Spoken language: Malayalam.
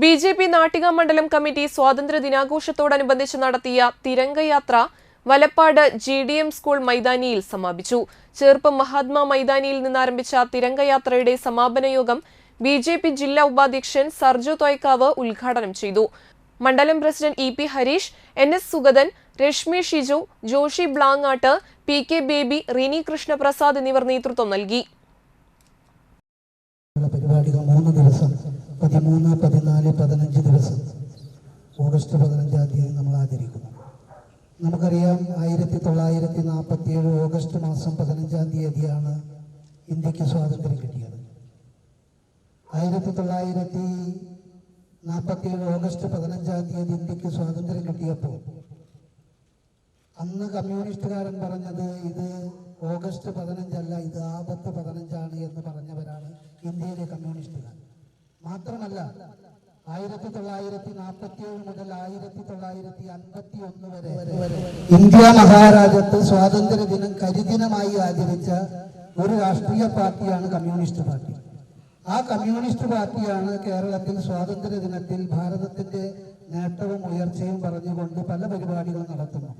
ബി ജെ പി നാട്ടിക മണ്ഡലം കമ്മിറ്റി സ്വാതന്ത്ര്യ ദിനാഘോഷത്തോടനുബന്ധിച്ച് നടത്തിയ തിരംഗയാത്ര Valappad G D M school മൈതാനിയിൽ സമാപിച്ചു. ചെറുപ്പം മഹാത്മാ മൈതാനിയിൽ നിന്നാരംഭിച്ച തിരംഗയാത്രയുടെ സമാപന യോഗം ബി ജെ പി ജില്ലാ ഉപാധ്യക്ഷൻ സർജു തോയ്ക്കാവ് ഉദ്ഘാടനം ചെയ്തു. മണ്ഡലം president E P Harish N S Sugathan Reshmi Shiju Joshi Blangad P K Baby Rini Krishnaprasad എന്നിവർ നേതൃത്വം നൽകി. പരിപാടികൾ മൂന്ന് ദിവസം പതിമൂന്ന് പതിനാല് പതിനഞ്ച് ദിവസം. ഓഗസ്റ്റ് പതിനഞ്ചാം തീയതി നമ്മൾ ആചരിക്കുന്നു. നമുക്കറിയാം ആയിരത്തി തൊള്ളായിരത്തി നാൽപ്പത്തി ഏഴ് ഓഗസ്റ്റ് മാസം പതിനഞ്ചാം തീയതിയാണ് ഇന്ത്യയ്ക്ക് സ്വാതന്ത്ര്യം കിട്ടിയത്. ആയിരത്തി തൊള്ളായിരത്തി നാൽപ്പത്തി ഏഴ് ഓഗസ്റ്റ് പതിനഞ്ചാം തീയതി ഇന്ത്യയ്ക്ക് സ്വാതന്ത്ര്യം കിട്ടിയപ്പോൾ അന്ന് കമ്മ്യൂണിസ്റ്റുകാരൻ പറഞ്ഞത് ഇത് ഓഗസ്റ്റ് പതിനഞ്ചല്ല ഇത് ആപത്ത് പതിനഞ്ചാണ് എന്ന് പറഞ്ഞവരാണ് ഇന്ത്യയിലെ കമ്മ്യൂണിസ്റ്റുകാർ. മാത്രമല്ല ആയിരത്തി തൊള്ളായിരത്തി നാൽപ്പത്തി ഏഴ് മുതൽ ആയിരത്തി തൊള്ളായിരത്തി അൻപത്തി ഒന്ന് വരെ ഇന്ത്യ മഹാരാജ്യത്ത് സ്വാതന്ത്ര്യ ദിനം കരിദിനമായി ആചരിച്ച ഒരു രാഷ്ട്രീയ പാർട്ടിയാണ് കമ്മ്യൂണിസ്റ്റ് പാർട്ടി. ആ കമ്മ്യൂണിസ്റ്റ് പാർട്ടിയാണ് കേരളത്തിൽ സ്വാതന്ത്ര്യ ദിനത്തിൽ ഭാരതത്തിന്റെ നേട്ടവും ഉയർച്ചയും പറഞ്ഞുകൊണ്ട് പല പരിപാടികളും നടത്തുന്നത്.